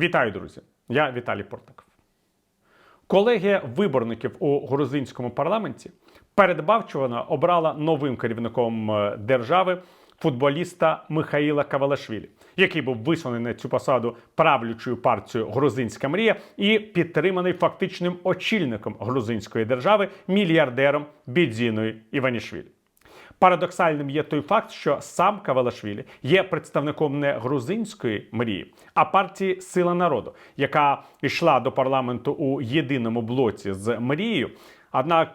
Вітаю, друзі! Я Віталій Портников. Колегія виборників у грузинському парламенті передбачувано обрала новим керівником е, держави футболіста Михаїла Кавалашвілі, який був висунений на цю посаду правлячою партією Грузинська мрія і підтриманий фактичним очільником грузинської держави мільярдером Бідзіною Іванішвілі. Парадоксальним є той факт, що сам Кавалашвілі є представником не грузинської мрії, а партії Сила народу, яка йшла до парламенту у єдиному блоці з мрією. Однак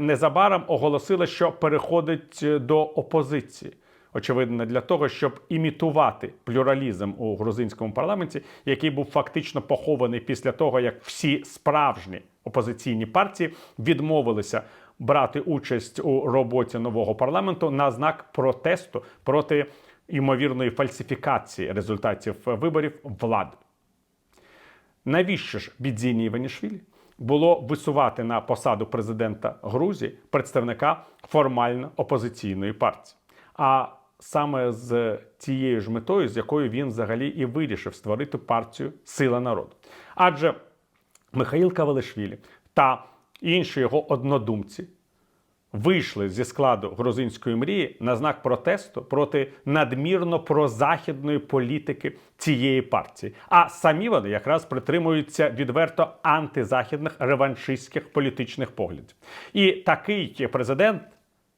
незабаром оголосила, що переходить до опозиції. Очевидно, для того, щоб імітувати плюралізм у грузинському парламенті, який був фактично похований після того, як всі справжні опозиційні партії відмовилися брати участь у роботі нового парламенту на знак протесту проти ймовірної фальсифікації результатів виборів влади. Навіщо ж Бідзіні Іванішвілі було висувати на посаду президента Грузії представника формально опозиційної партії? А саме з тією ж метою, з якою він взагалі і вирішив створити партію Сила народу. Адже Михаїл Кавалишвілі та інші його однодумці вийшли зі складу грузинської мрії на знак протесту проти надмірно прозахідної політики цієї партії. А самі вони якраз притримуються відверто антизахідних реваншистських політичних поглядів. І такий президент,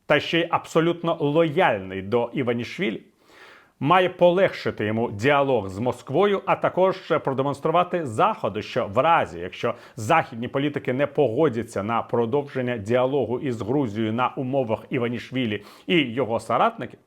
та ще й абсолютно лояльний до Іванішвілі, має полегшити йому діалог з Москвою, а також продемонструвати заходу, що в разі, якщо західні політики не погодяться на продовження діалогу із Грузією на умовах Іванішвілі і його соратників,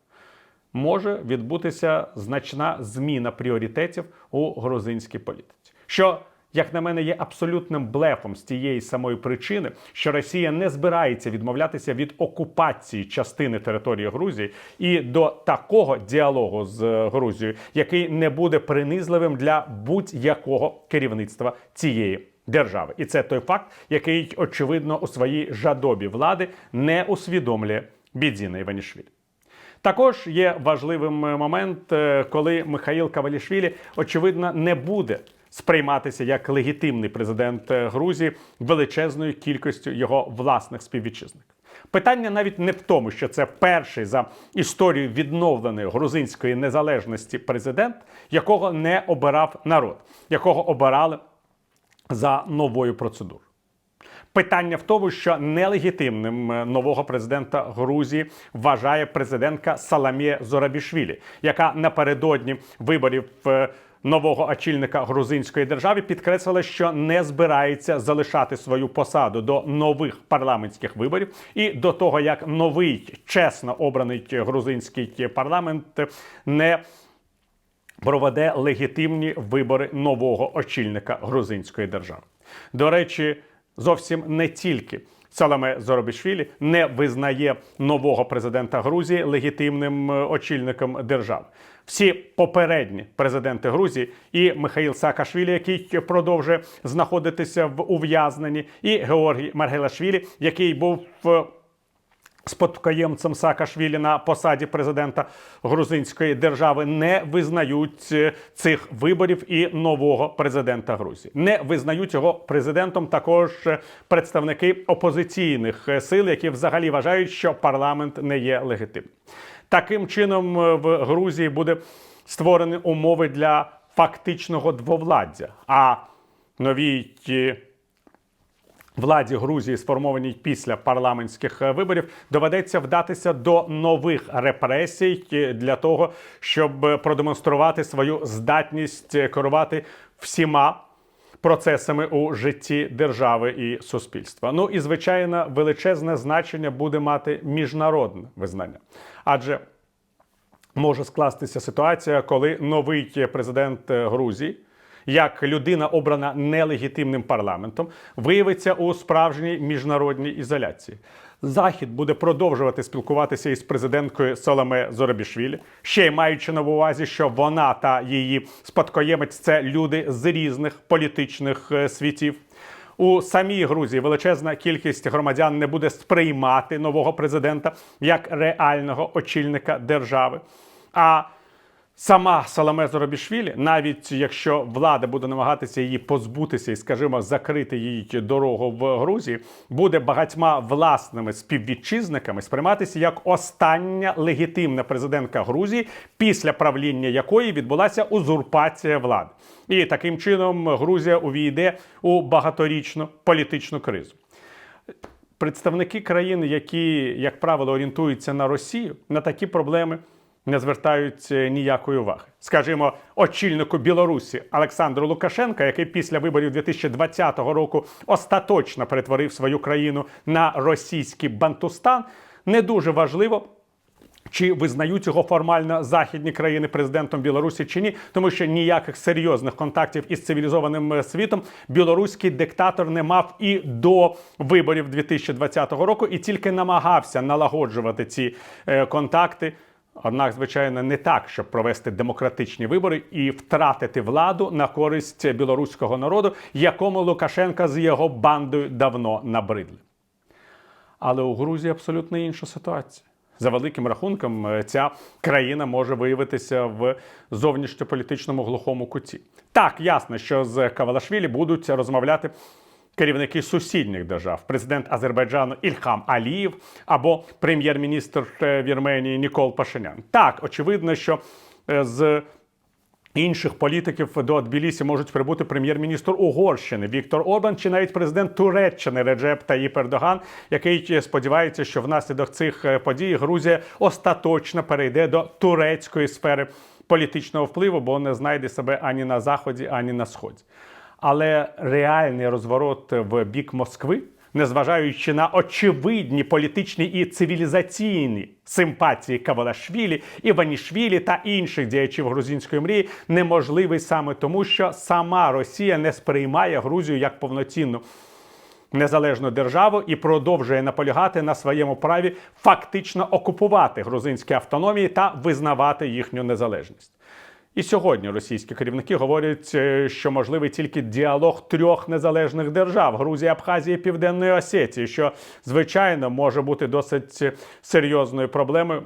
може відбутися значна зміна пріоритетів у грузинській політиці. Що як на мене, є абсолютним блефом з тієї самої причини, що Росія не збирається відмовлятися від окупації частини території Грузії і до такого діалогу з Грузією, який не буде принизливим для будь-якого керівництва цієї. Держави, і це той факт, який очевидно у своїй жадобі влади не усвідомлює Бідзіна Іванішвілі. Також є важливим момент, е, коли Михаїл Кавалішвілі очевидно не буде сприйматися як легітимний президент е, Грузії величезною кількістю його власних співвітчизників. Питання навіть не в тому, що це перший за історію відновленої грузинської незалежності президент, якого не обирав народ, якого обирали за новою процедурою. Питання в тому, що нелегітимним е, нового президента Грузії вважає президентка Саламія Зорабішвілі, яка напередодні виборів е, нового очільника грузинської держави підкреслила, що не збирається залишати свою посаду до нових парламентських виборів і до того, як новий чесно обраний грузинський парламент не проведе легітимні вибори нового очільника грузинської держави. До речі, зовсім не тільки. Саламе Зоробішвілі не визнає нового президента Грузії легітимним е, очільником держави. Всі попередні президенти Грузії і Михаїл Саакашвілі, який продовжує знаходитися в ув'язненні, і Георгій Маргелашвілі, який був спадкоємцем Саакашвілі на посаді президента грузинської держави не визнають е, цих виборів і нового президента Грузії. Не визнають його президентом також представники опозиційних сил, які взагалі вважають, що парламент не є легітимним. Таким чином е, в Грузії буде створені умови для фактичного двовладдя. А новій е, владі Грузії, сформованій після парламентських е, виборів, доведеться вдатися до нових репресій для того, щоб продемонструвати свою здатність керувати всіма. Процесами у житті держави і суспільства. Ну і звичайно, величезне значення буде мати міжнародне визнання, адже може скластися ситуація, коли новий президент Грузії як людина обрана нелегітимним парламентом, виявиться у справжній міжнародній ізоляції. Захід буде продовжувати спілкуватися із президенткою Соломе Зоробішвілі, ще й маючи на увазі, що вона та її спадкоємець це люди з різних політичних е, світів. У самій Грузії величезна кількість громадян не буде сприймати нового президента як реального очільника держави. А Сама Саламе Зоробішвілі, навіть якщо влада буде намагатися її позбутися і, скажімо, закрити її дорогу в Грузії, буде багатьма власними співвітчизниками сприйматися як остання легітимна президентка Грузії, після правління якої відбулася узурпація влади. І таким чином Грузія увійде у багаторічну політичну кризу. Представники країн, які, як правило, орієнтуються на Росію, на такі проблеми не звертають е, ніякої уваги. Скажімо, очільнику Білорусі Олександру Лукашенка, який після виборів 2020 року остаточно перетворив свою країну на російський бантустан, не дуже важливо. Чи визнають його формально західні країни президентом Білорусі чи ні, тому що ніяких серйозних контактів із цивілізованим е, світом білоруський диктатор не мав і до виборів 2020 року, і тільки намагався налагоджувати ці е, контакти. Однак, звичайно, не так, щоб провести демократичні вибори і втратити владу на користь білоруського народу, якому Лукашенка з його бандою давно набридли. Але у Грузії абсолютно інша ситуація. За великим рахунком, е, ця країна може виявитися в зовнішньополітичному глухому куті. Так, ясно, що з Кавалашвілі будуть розмовляти керівники сусідніх держав, президент Азербайджану Ільхам Аліїв або прем'єр-міністр е, Вірменії Нікол Пашинян. Так, очевидно, що е, з інших політиків до Тбілісі можуть прибути прем'єр-міністр Угорщини Віктор Орбан чи навіть президент Туреччини Реджеп Таїп Ердоган, який сподівається, що внаслідок цих е, подій Грузія остаточно перейде до турецької сфери політичного впливу, бо не знайде себе ані на заході, ані на сході. Але реальний розворот в бік Москви, незважаючи на очевидні політичні і цивілізаційні симпатії Кавалашвілі, Іванішвілі та інших діячів грузинської мрії, неможливий саме тому, що сама Росія не сприймає Грузію як повноцінну. Незалежну державу і продовжує наполягати на своєму праві фактично окупувати грузинські автономії та визнавати їхню незалежність. І сьогодні російські керівники говорять, е, що можливий тільки діалог трьох незалежних держав Грузії, Абхазії, Південної Осетії, що звичайно може бути досить серйозною проблемою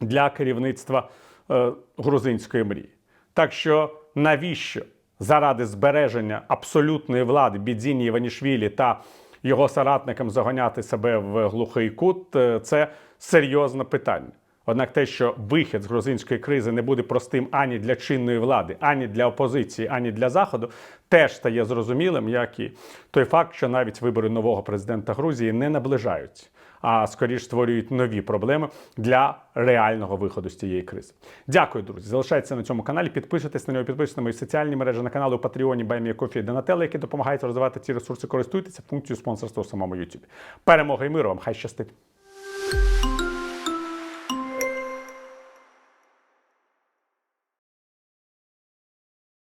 для керівництва е, грузинської мрії. Так що навіщо заради збереження абсолютної влади Бідзіні Іванішвілі та його соратникам загоняти себе в глухий кут, е, це серйозне питання. Однак те, що вихід з грузинської кризи не буде простим ані для чинної влади, ані для опозиції, ані для заходу, теж стає зрозумілим, як і той факт, що навіть вибори нового президента Грузії не наближаються, а скоріш створюють нові проблеми для реального виходу з цієї кризи. Дякую, друзі. Залишайтеся на цьому каналі. Підписуйтесь на нього, підписуйтесь на мої соціальні мережі на канали у Патреоні Баймія Кофі які допомагають розвивати ці ресурси. Користуйтеся функцією спонсорства у самому YouTube. Перемоги і миру вам! Хай щастить!